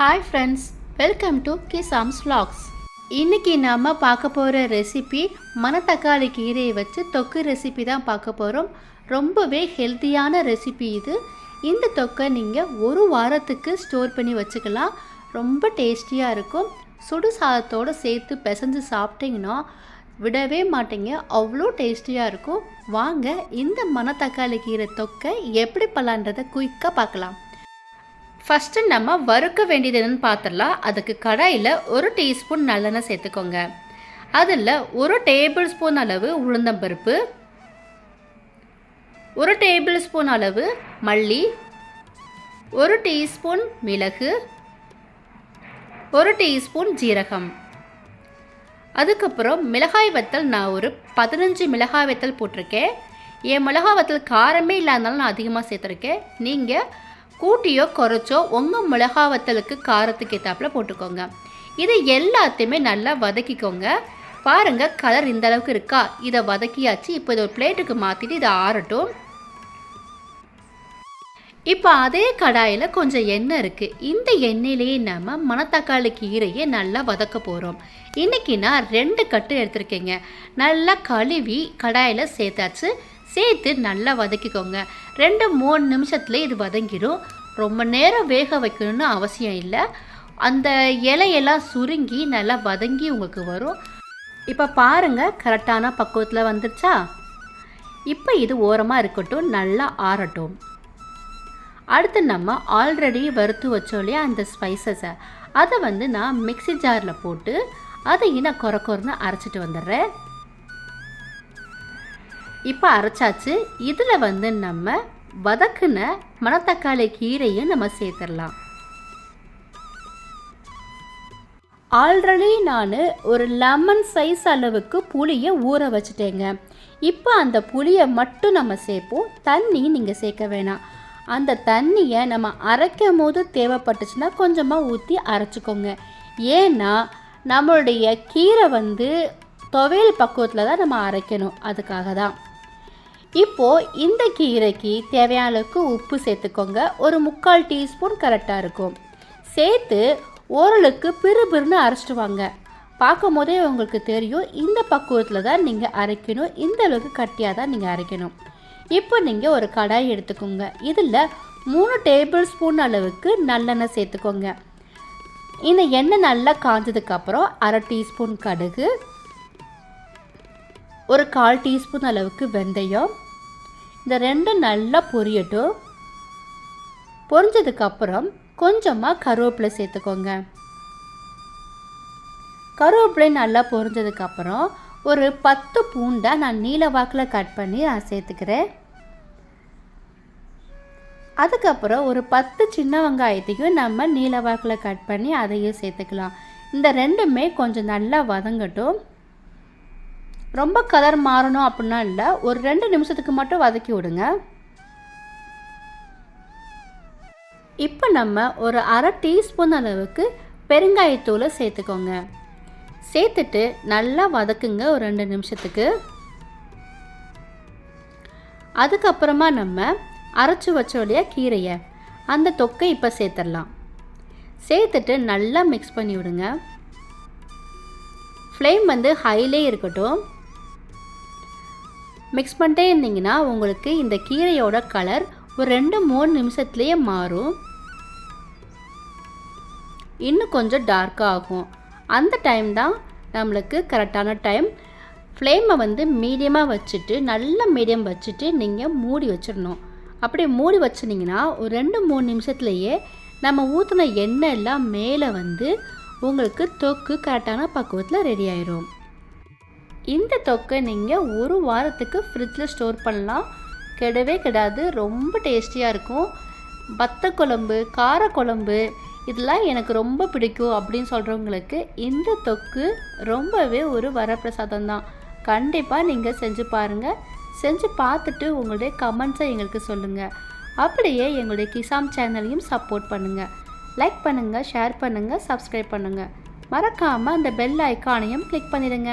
Hi friends welcome to Kisam's vlogs இன்றைக்கி நாம் பார்க்க போகிற ரெசிபி மணத்தக்காளி கீரையை வச்சு தொக்கு ரெசிபி தான் பார்க்க போகிறோம் ரொம்பவே ஹெல்த்தியான ரெசிபி இது. இந்த தொக்கை நீங்கள் ஒரு வாரத்துக்கு ஸ்டோர் பண்ணி வச்சுக்கலாம். ரொம்ப டேஸ்டியாக இருக்கும். சுடு சாதத்தோடு சேர்த்து பிசைஞ்சு சாப்பிட்டீங்கன்னா விடவே மாட்டீங்க. அவ்வளோ டேஸ்டியாக இருக்கும். வாங்க இந்த மணத்தக்காளி கீரை தொக்கை எப்படி பண்ணலான்றதை குயிக்காக பார்க்கலாம். ஃபஸ்ட்டு நம்ம வறுக்க வேண்டியது என்னென்னு பார்த்துடலாம் அதுக்கு கடாயில் ஒரு டீஸ்பூன் நல்லெண்ணெய் சேர்த்துக்கோங்க. அதில் ஒரு டேபிள் ஸ்பூன் அளவு உளுந்தம்பருப்பு. ஒரு டேபிள் ஸ்பூன் அளவு மல்லி. ஒரு டீஸ்பூன் மிளகு. ஒரு டீஸ்பூன் ஜீரகம். அதுக்கப்புறம் மிளகாய் வத்தல் நான் ஒரு பதினஞ்சு மிளகாய் வத்தல் போட்டிருக்கேன். என் மிளகாய் வத்தல் காரமே இல்லாதனால நான் அதிகமாக சேர்த்துருக்கேன். நீங்கள் கூட்டியோ குறைச்சோ உங்கள் மிளகா வத்தலுக்கு காரத்துக்கு ஏற்றாப்புல போட்டுக்கோங்க. இது எல்லாத்தையுமே நல்லா வதக்கிக்கோங்க. பாருங்கள் கலர் இந்த அளவுக்கு இருக்கா? இதை வதக்கியாச்சு. இப்போ இதை ஒரு பிளேட்டுக்கு மாற்றிட்டு இதை ஆறட்டும். இப்போ அதே கடாயில் கொஞ்சம் எண்ணெய் இருக்குது இந்த எண்ணெயிலேயே நம்ம மணத்தக்காளி கீரையை நல்லா வதக்க போகிறோம் இன்றைக்கி நான் ரெண்டு கட்டு எடுத்திருக்கேங்க. நல்லா கழுவி கடாயில் சேர்த்தாச்சு. சேர்த்து நல்லா வதக்கிக்கோங்க. ரெண்டு மூணு நிமிஷத்தில் இது வதங்கிடும் ரொம்ப நேரம் வேக வைக்கணும்னு அவசியம் இல்லை. அந்த இலையெல்லாம் சுருங்கி நல்லா வதங்கி உங்களுக்கு வரும். இப்போ பாருங்கள் கரெக்டான பக்குவத்தில் வந்துருச்சா? இப்போ இது ஓரமாக இருக்கட்டும் நல்லா ஆறட்டும். அடுத்து நம்ம ஆல்ரெடி வறுத்து வச்சோம் இல்லையா அந்த ஸ்பைசஸை அதை வந்து நான் மிக்ஸி ஜாரில் போட்டு அதை இன்னும் குறை குறைன்னு அரைச்சிட்டு வந்துடுறேன். இப்போ அரைச்சாச்சு. இதில் வந்து நம்ம வதக்குன மணத்தக்காளி கீரையும் நம்ம சேர்த்துடலாம். ஆல்ரெடி நான் ஒரு லெமன் சைஸ் அளவுக்கு புளியை ஊற வச்சுட்டேங்க. இப்போ அந்த புளியை மட்டும் நம்ம சேர்ப்போம். தண்ணி நீங்கள் சேர்க்க வேணாம். அந்த தண்ணியை நம்ம அரைக்கும் போது தேவைப்பட்டுச்சுன்னா கொஞ்சமாக ஊற்றி அரைச்சிக்கோங்க. ஏன்னா நம்மளுடைய கீரை வந்து துவையல் பக்குவத்தில் தான் நம்ம அரைக்கணும். அதுக்காக தான். இப்போது இந்த கீரைக்கு தேவையான அளவுக்கு உப்பு சேர்த்துக்கோங்க. ஒரு முக்கால் டீஸ்பூன் கரெக்டாக இருக்கும். சேர்த்து ஓரளவுக்கு பிறுபிறுன்னு அரைச்சிட்டு வாங்க. பார்க்கும் போதே உங்களுக்கு தெரியும் இந்த பக்குவத்தில் தான் நீங்கள் அரைக்கணும். இந்த அளவுக்கு கட்டியாக தான் நீங்கள் அரைக்கணும். இப்போ நீங்கள் ஒரு கடாய் எடுத்துக்கோங்க. இதில் மூணு டேபிள் ஸ்பூன் அளவுக்கு நல்லெண்ணெய் சேர்த்துக்கோங்க. இந்த எண்ணெய் நல்லா காஞ்சதுக்கப்புறம் அரை டீஸ்பூன் கடுகு ஒரு கால் டீஸ்பூன் அளவுக்கு வெந்தயம். இந்த ரெண்டும் நல்லா பொரியட்டும். பொரிஞ்சதுக்கப்புறம் கொஞ்சமாக கருவேப்பிலை சேர்த்துக்கோங்க. கருவேப்பிலை நல்லா பொரிஞ்சதுக்கப்புறம் ஒரு பத்து பூண்டை நான் நீல வாக்கில் கட் பண்ணி நான் சேர்த்துக்கிறேன். அதுக்கப்புறம் ஒரு பத்து சின்ன வெங்காயத்தையும் நம்ம நீல வாக்கில் கட் பண்ணி அதையும் சேர்த்துக்கலாம். இந்த ரெண்டுமே கொஞ்சம் நல்லா வதங்கட்டும். ரொம்ப கலர் மாறணும் அப்படின்னா இல்லை ஒரு ரெண்டு நிமிஷத்துக்கு மட்டும் வதக்கி விடுங்க. இப்போ நம்ம ஒரு அரை டீஸ்பூன் அளவுக்கு பெருங்காயத்தூளை சேர்த்துக்கோங்க. சேர்த்துட்டு நல்லா வதக்குங்க ஒரு ரெண்டு நிமிஷத்துக்கு. அதுக்கப்புறமா நம்ம அரைச்சி வச்சோடைய கீரையை அந்த தொக்கை இப்போ சேர்த்துடலாம். சேர்த்துட்டு நல்லா மிக்ஸ் பண்ணி விடுங்க. ஃப்ளேம் வந்து ஹைலே இருக்கட்டும். மிக்ஸ் பண்ணிட்டே இருந்தீங்கன்னா உங்களுக்கு இந்த கீரையோட கலர் ஒரு ரெண்டு மூணு நிமிஷத்துலேயே மாறும். இன்னும் கொஞ்சம் டார்க்காக ஆகும். அந்த டைம் தான் நம்மளுக்கு கரெக்டான டைம் ஃப்ளேமை வந்து மீடியமாக வச்சுட்டு நல்ல மீடியம் வச்சுட்டு நீங்கள் மூடி வச்சிடணும் அப்படி மூடி வச்சுனிங்கன்னா ஒரு ரெண்டு மூணு நிமிஷத்துலையே நம்ம ஊற்றின எண்ணெய் எல்லாம் மேலே வந்து உங்களுக்கு தொக்கு கரெக்டான பக்குவத்தில் ரெடி ஆயிரும். இந்த தொக்கை நீங்கள் ஒரு வாரத்துக்கு ஃப்ரிட்ஜில் ஸ்டோர் பண்ணலாம். கெடவே கெடாது ரொம்ப டேஸ்டியாக இருக்கும். வத்த குழம்பு காரக்குழம்பு இதெல்லாம் எனக்கு ரொம்ப பிடிக்கும் அப்படின்னு சொல்கிறவங்களுக்கு இந்த தொக்கு ரொம்பவே ஒரு வரப்பிரசாதம் தான். கண்டிப்பாக நீங்கள் செஞ்சு பாருங்கள் செஞ்சு பார்த்துட்டு உங்களுடைய கமெண்ட்ஸை எங்களுக்கு சொல்லுங்கள் அப்படியே எங்களுடைய கிசாம் சேனலையும் சப்போர்ட் பண்ணுங்கள் லைக் பண்ணுங்கள் ஷேர் பண்ணுங்கள் சப்ஸ்கிரைப் பண்ணுங்கள் மறக்காமல் அந்த பெல் ஐக்கானையும் கிளிக் பண்ணிடுங்க.